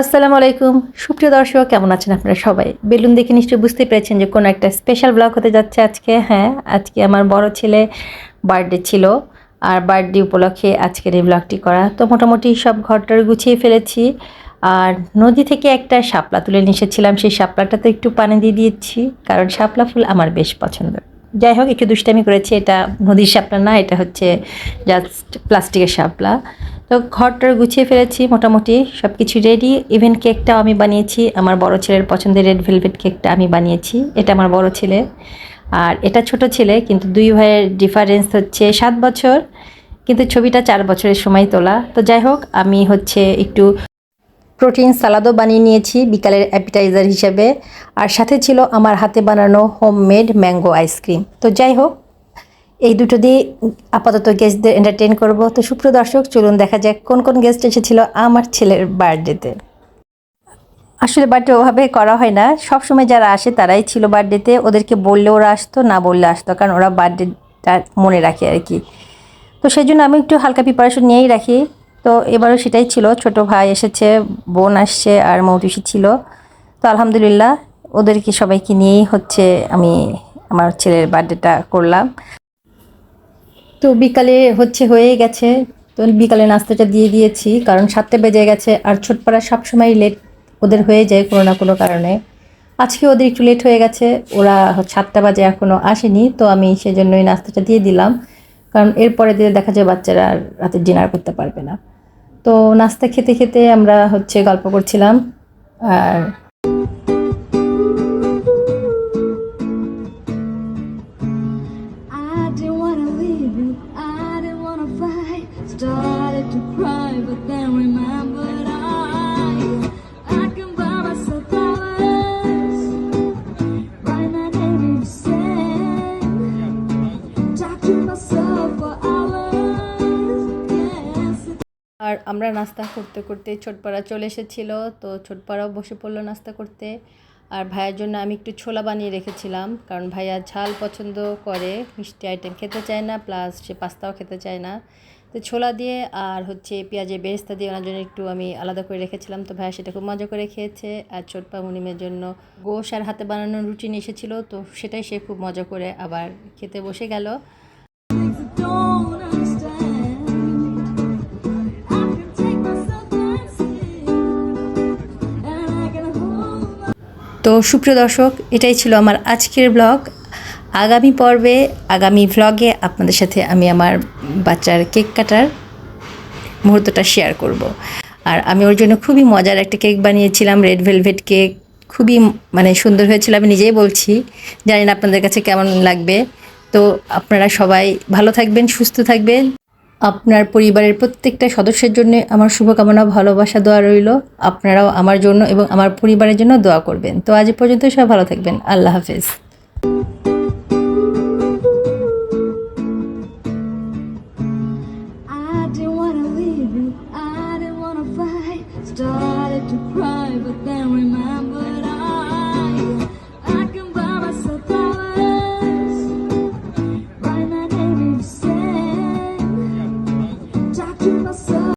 আসসালামু আলাইকুম। সুপ্রিয় দর্শক, কেমন আছেন আপনারা সবাই? বেলুন দেখে নিশ্চয়ই বুঝতে পেরেছেন যে কোনো একটা স্পেশাল ব্লগ হতে যাচ্ছে আজকে। হ্যাঁ আজকে আমার বড় ছেলে বার্থডে ছিল আর বার্থডে উপলক্ষে আজকের এই ব্লগটি করা। তো মোটামুটি সব ঘরটার গুছিয়ে ফেলেছি আর নদী থেকে একটা শাপলা তুলে নিয়ে এসেছিলাম। সেই শাপলাটা তো একটু পানি দিয়ে দিয়েছি কারণ শাপলা ফুল আমার বেশ পছন্দ যাই হোক, একটু দুষ্টামি করেছি। এটা নদীর শাপলা না, এটা হচ্ছে জাস্ট প্লাস্টিকের শাপলা। তো ঘরটার গুছিয়ে ফেলেছি, মোটামুটি সব কিছু রেডি ইভেন কেকটাও আমি বানিয়েছি, আমার বড় ছেলের পছন্দের রেড ভেলভেট কেকটা আমি বানিয়েছি। এটা আমার বড় ছেলে। আর এটা ছোট ছেলে, কিন্তু দুই ভাইয়ের ডিফারেন্স হচ্ছে সাত বছর, কিন্তু ছবিটা চার বছরের সময় তোলা। তো যাই হোক, আমি হচ্ছে একটু প্রোটিন সালাদও বানিয়ে নিয়েছি বিকালের অ্যাপিটাইজার হিসেবে। আর সাথে ছিল আমার হাতে বানানো হোমমেড ম্যাঙ্গো আইসক্রিম তো যাই হোক এই দুটো দিয়ে আপাতত গেস্টদের এন্টারটেন করব। তো সুপ্রিয় দর্শক, চলুন দেখা যাক কোন কোন গেস্ট এসেছিল আমার ছেলের বার্থডেতে আসলে বার্থডে ওভাবে করা হয় না। সব সময় যারা আসে, তারাই ছিল বার্থডেতে ওদেরকে বললে ওরা আসতো, না বললে আসতো, কারণ ওরা বার্থডেটা মনে রাখে আর কি। তো সেই জন্য আমি একটু হালকা প্রিপারেশন নিয়েই রাখি। তো এবারও সেটাই ছিল। ছোট ভাই এসেছে, বোন আসছে আর মৌটুসি ছিল। তো আলহামদুলিল্লাহ, ওদেরকে সবাইকে নিয়েই হচ্ছে আমি আমার ছেলের বার্থডেটা করলাম। তো বিকালে হচ্ছে হয়ে গেছে। তো বিকালে নাস্তাটা দিয়ে দিয়েছি, কারণ সাতটা বেজে গেছে আর ছোটপাড়া সবসময় লেট ওদের হয়ে যায় কোনো না কোনো কারণে। আজকে ওদের একটু লেট হয়ে গেছে, ওরা সাতটা বাজে এখনও আসেনি, তো আমি সেজন্যই নাস্তাটা দিয়ে দিলাম। কারণ এরপরে দিলে দেখা যায় বাচ্চারা রাতে ডিনার করতে পারবে না। তো নাস্তা খেতে খেতে আমরা হচ্ছে গল্প করছিলাম, আর আর আমরা নাস্তা করতে করতে ছোটপাড়া চলে এসেছিল, তো ছোটপাড়াও বসে পড়ল নাস্তা করতে। আর ভাইয়ের জন্য আমি একটু ছোলা বানিয়ে রেখেছিলাম, কারণ ভাইয়া ঝাল পছন্দ করে, মিষ্টি আইটেম খেতে চায় না প্লাস সে পাস্তাও খেতে চায় না। তো ছোলা দিয়ে আর হচ্ছে পেঁয়াজের বেরেস্তা দিয়ে ওনার জন্য একটু আমি আলাদা করে রেখেছিলাম, তো ভাইয়া সেটা খুব মজা করে খেয়েছে। আর ছোটপা মুনিমের জন্য গোশ আর হাতে বানানো রুটি নিয়ে এসেছিল, তো সেটাই সে খুব মজা করে আবার খেতে বসে গেল। তো সুপ্রিয় দর্শক, এটাই ছিল আমার আজকের ব্লগ আগামী পর্বে, আগামী ভ্লগে আপনাদের সাথে আমি আমার বাচ্চার কেক কাটার মুহূর্তটা শেয়ার করব। আর আমি ওর জন্য খুবই মজার একটা কেক বানিয়েছিলাম রেড ভেলভেট কেক খুবই মানে সুন্দর হয়েছিল, আমি নিজেই বলছি। জানি না আপনাদের কাছে কেমন লাগবে। তো আপনারা সবাই ভালো থাকবেন, সুস্থ থাকবেন। আপনার পরিবারের প্রত্যেকটা সদস্যের জন্য আমার শুভকামনা ভালোবাসা দোয়া রইল। আপনারাও আমার জন্য এবং আমার পরিবারের জন্য দোয়া করবেন। তো আজ পর্যন্ত সবাই ভালো থাকবেন। আল্লাহ হাফেজ। Started to cry, but then remember.